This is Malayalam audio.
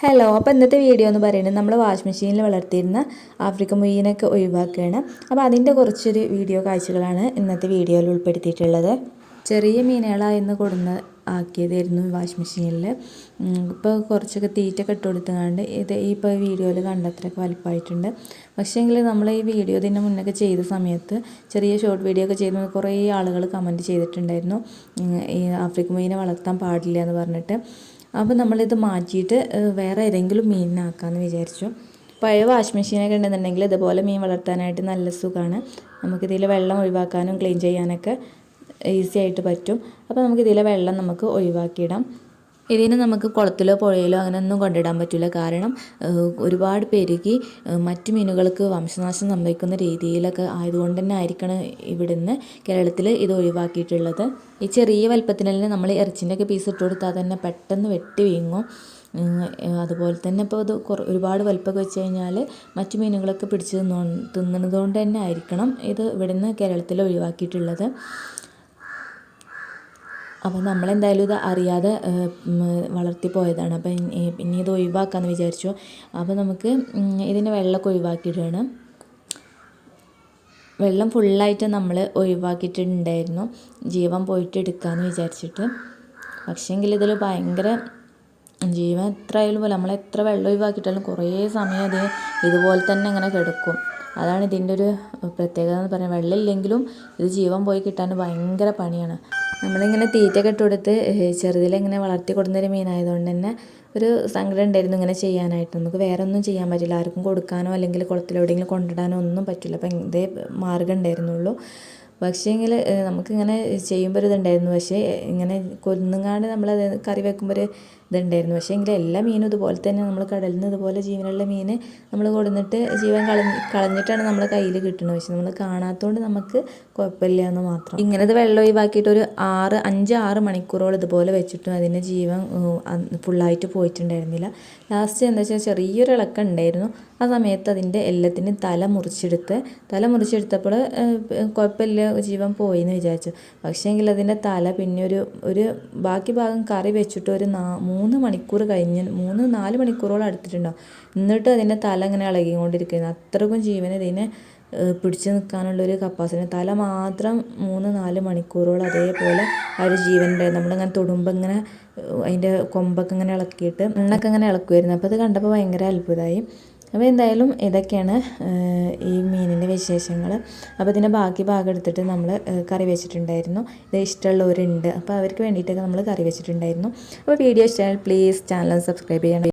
ഹലോ അപ്പോൾ ഇന്നത്തെ വീഡിയോ എന്ന് പറയുന്നത് നമ്മൾ വാഷിംഗ് മെഷീനിൽ വളർത്തിയിരുന്ന ആഫ്രിക്കൻ മുയ്യനൊക്കെ ഒഴിവാക്കുകയാണ്. അപ്പോൾ അതിന്റെ കുറച്ചൊരു വീഡിയോ കാഴ്ചകളാണ് ഇന്നത്തെ വീഡിയോയിൽ ഉൾപ്പെടുത്തിയിട്ടുള്ളത്. ചെറിയ മീനുകളായിരുന്നു കൊടുന്ന് ആക്കിയതായിരുന്നു വാഷിംഗ് മെഷീനിൽ. ഇപ്പോൾ കുറച്ചൊക്കെ തീറ്റൊക്കെ ഇട്ട് കൊടുത്തുകൊണ്ട് ഇത് ഈ ഇപ്പോൾ വീഡിയോയിൽ കണ്ടത്രയൊക്കെ വലുപ്പമായിട്ടുണ്ട്. പക്ഷേങ്കിൽ നമ്മൾ ഈ വീഡിയോ ഇതിന് മുന്നൊക്കെ ചെയ്ത സമയത്ത് ചെറിയ ഷോർട്ട് വീഡിയോ ഒക്കെ ചെയ്ത് കുറേ ആളുകൾ കമന്റ് ചെയ്തിട്ടുണ്ടായിരുന്നു. ഈ ആഫ്രിക്കൻ മീനെ വളർത്താൻ പാടില്ല എന്ന് പറഞ്ഞിട്ട്. അപ്പോൾ നമ്മളിത് മാറ്റിയിട്ട് വേറെ ഏതെങ്കിലും മീനിനാക്കാമെന്ന് വിചാരിച്ചു. പഴയ വാഷ് മെഷീനൊക്കെ ഉണ്ടെന്നുണ്ടെങ്കിൽ ഇതുപോലെ മീൻ വളർത്താനായിട്ട് നല്ല സുഖമാണ് നമുക്കിതിൽ വെള്ളം ഒഴിവാക്കാനും ക്ലീൻ ചെയ്യാനൊക്കെ ഈസി ആയിട്ട് പറ്റും. അപ്പോൾ നമുക്കിതിലെ വെള്ളം നമുക്ക് ഒഴിവാക്കിയിടാം. ഇതിന് നമുക്ക് കുളത്തിലോ പുഴയിലോ അങ്ങനെയൊന്നും കൊണ്ടിടാൻ പറ്റില്ല കാരണം ഒരുപാട് പെരുകി മറ്റു മീനുകൾക്ക് വംശനാശം സംഭവിക്കുന്ന രീതിയിലൊക്കെ ആയതുകൊണ്ട് തന്നെ ആയിരിക്കണം ഇവിടുന്ന് കേരളത്തിൽ ഇത് ഒഴിവാക്കിയിട്ടുള്ളത്. ഈ ചെറിയ വലുപ്പത്തിനെല്ലാം നമ്മൾ ഇറച്ചിന്റെ ഒക്കെ പീസ് ഇട്ട് കൊടുത്താൽ തന്നെ പെട്ടെന്ന് വെട്ടി വീങ്ങും. അതുപോലെ തന്നെ ഇപ്പോൾ ഇത് ഒരുപാട് വലുപ്പമൊക്കെ വെച്ച് കഴിഞ്ഞാൽ മറ്റു മീനുകളൊക്കെ പിടിച്ച് തിന്നോ തിന്നണത് കൊണ്ട് തന്നെ ആയിരിക്കണം ഇത് ഇവിടുന്ന് കേരളത്തിൽ ഒഴിവാക്കിയിട്ടുള്ളത്. അപ്പോൾ നമ്മളെന്തായാലും ഇത് അറിയാതെ വളർത്തി പോയതാണ് അപ്പോൾ ഇനി ഇത് ഒഴിവാക്കാമെന്ന് വിചാരിച്ചു. അപ്പോൾ നമുക്ക് ഇതിന്റെ വെള്ളമൊക്കെ ഒഴിവാക്കിയിടുകയാണ്. വെള്ളം ഫുള്ളായിട്ട് നമ്മൾ ഒഴിവാക്കിയിട്ടുണ്ടായിരുന്നു. ജീവൻ പോയിട്ട് എടുക്കാമെന്ന് വിചാരിച്ചിട്ട്. പക്ഷേങ്കിൽ ഇതിൽ ഭയങ്കര ജീവൻ എത്ര ആയാലും പോലെ നമ്മൾ എത്ര വെള്ളം ഒഴിവാക്കിയിട്ടാലും കുറേ സമയം അത് ഇതുപോലെ തന്നെ ഇങ്ങനെ കിടക്കും. അതാണ് ഇതിന്റെ ഒരു പ്രത്യേകത എന്ന് പറയുന്നത് വെള്ളമില്ലെങ്കിലും ഇത് ജീവൻ പോയി കിട്ടാൻ ഭയങ്കര പണിയാണ്. നമ്മളിങ്ങനെ തീറ്റയൊക്കെ ഇട്ട് കൊടുത്ത് ചെറുതിലിങ്ങനെ വളർത്തി കൊടുക്കുന്നൊരു മീനായതുകൊണ്ട് തന്നെ ഒരു സങ്കടം ഉണ്ടായിരുന്നു ഇങ്ങനെ ചെയ്യാനായിട്ട്. നമുക്ക് വേറെ ഒന്നും ചെയ്യാൻ പറ്റില്ല. ആർക്കും കൊടുക്കാനോ അല്ലെങ്കിൽ കുളത്തിലെവിടെയെങ്കിലും കൊണ്ടിടാനോ ഒന്നും പറ്റില്ല. അപ്പം ഇതേ മാർഗം ഉണ്ടായിരുന്നുള്ളൂ. പക്ഷേങ്കിൽ നമുക്കിങ്ങനെ ചെയ്യുമ്പോൾ ഒരു ഇതുണ്ടായിരുന്നു പക്ഷേ ഇങ്ങനെ കൊന്നുങ്ങാണ്ട് നമ്മളത് കറി വെക്കുമ്പോൾ ഒരു ഇതുണ്ടായിരുന്നു. പക്ഷേ എങ്കിൽ എല്ലാ മീനും ഇതുപോലെ തന്നെ നമ്മൾ കടലിൽ നിന്ന് ഇതുപോലെ ജീവനുള്ള മീൻ നമ്മൾ കൊടുന്നിട്ട് ജീവൻ കളഞ്ഞ് കളഞ്ഞിട്ടാണ് നമ്മളെ കയ്യിൽ കിട്ടുന്നത് പക്ഷേ നമ്മൾ കാണാത്തതുകൊണ്ട് നമുക്ക് കുഴപ്പമില്ല എന്ന് മാത്രം. ഇങ്ങനെ ഇത് വെള്ളം ഒഴിവാക്കിയിട്ട് ഒരു ആറ് അഞ്ച് ആറ് മണിക്കൂറോളം ഇതുപോലെ വെച്ചിട്ടും അതിന്റെ ജീവൻ ഫുള്ളായിട്ട് പോയിട്ടുണ്ടായിരുന്നില്ല. ലാസ്റ്റ് എന്താ വെച്ചാൽ ചെറിയൊരു ഇളക്കം ഉണ്ടായിരുന്നു ആ സമയത്ത് അതിന്റെ എല്ലാത്തിനും തല മുറിച്ചെടുത്ത് തല മുറിച്ചെടുത്തപ്പോൾ കുഴപ്പമില്ല ജീവൻ പോയി എന്ന് വിചാരിച്ചു. പക്ഷേങ്കിൽ അതിന്റെ തല പിന്നെ ഒരു ഒരു ബാക്കി ഭാഗം കറി വെച്ചിട്ട് ഒരു നാ മൂന്ന് മണിക്കൂർ കഴിഞ്ഞ് മൂന്ന് നാല് മണിക്കൂറോളം അടുത്തിട്ടുണ്ടാവും എന്നിട്ട് അതിന്റെ തല ഇങ്ങനെ ഇളകിക്കൊണ്ടിരിക്കുന്നു. അത്രക്കും ജീവൻ ഇതിനെ പിടിച്ചു നിൽക്കാനുള്ളൊരു കപ്പാസിറ്റി. തല മാത്രം മൂന്ന് നാല് മണിക്കൂറോളം അതേപോലെ ആ ഒരു ജീവൻ ഉണ്ടായിരുന്നു. നമ്മളിങ്ങനെ തൊടുമ്പോൾ ഇങ്ങനെ അതിന്റെ കൊമ്പൊക്കെ ഇങ്ങനെ ഇളക്കിയിട്ട് എണ്ണൊക്കെ ഇങ്ങനെ ഇളക്കുമായിരുന്നു അപ്പോൾ അത് കണ്ടപ്പോൾ ഭയങ്കര അത്ഭുതമായി. അപ്പോൾ എന്തായാലും ഇതൊക്കെയാണ് ഈ മീനിന്റെ വിശേഷങ്ങൾ അപ്പോൾ ഇതിന്റെ ബാക്കി ഭാഗം എടുത്തിട്ട് നമ്മൾ കറി വെച്ചിട്ടുണ്ടായിരുന്നു. ഇത് ഇഷ്ടമുള്ളവരുണ്ട്. അപ്പോൾ അവർക്ക് വേണ്ടിയിട്ടൊക്കെ നമ്മൾ കറി വെച്ചിട്ടുണ്ടായിരുന്നു. അപ്പോൾ വീഡിയോ ഇഷ്ടമായാൽ പ്ലീസ് ചാനൽ സബ്സ്ക്രൈബ് ചെയ്യണം.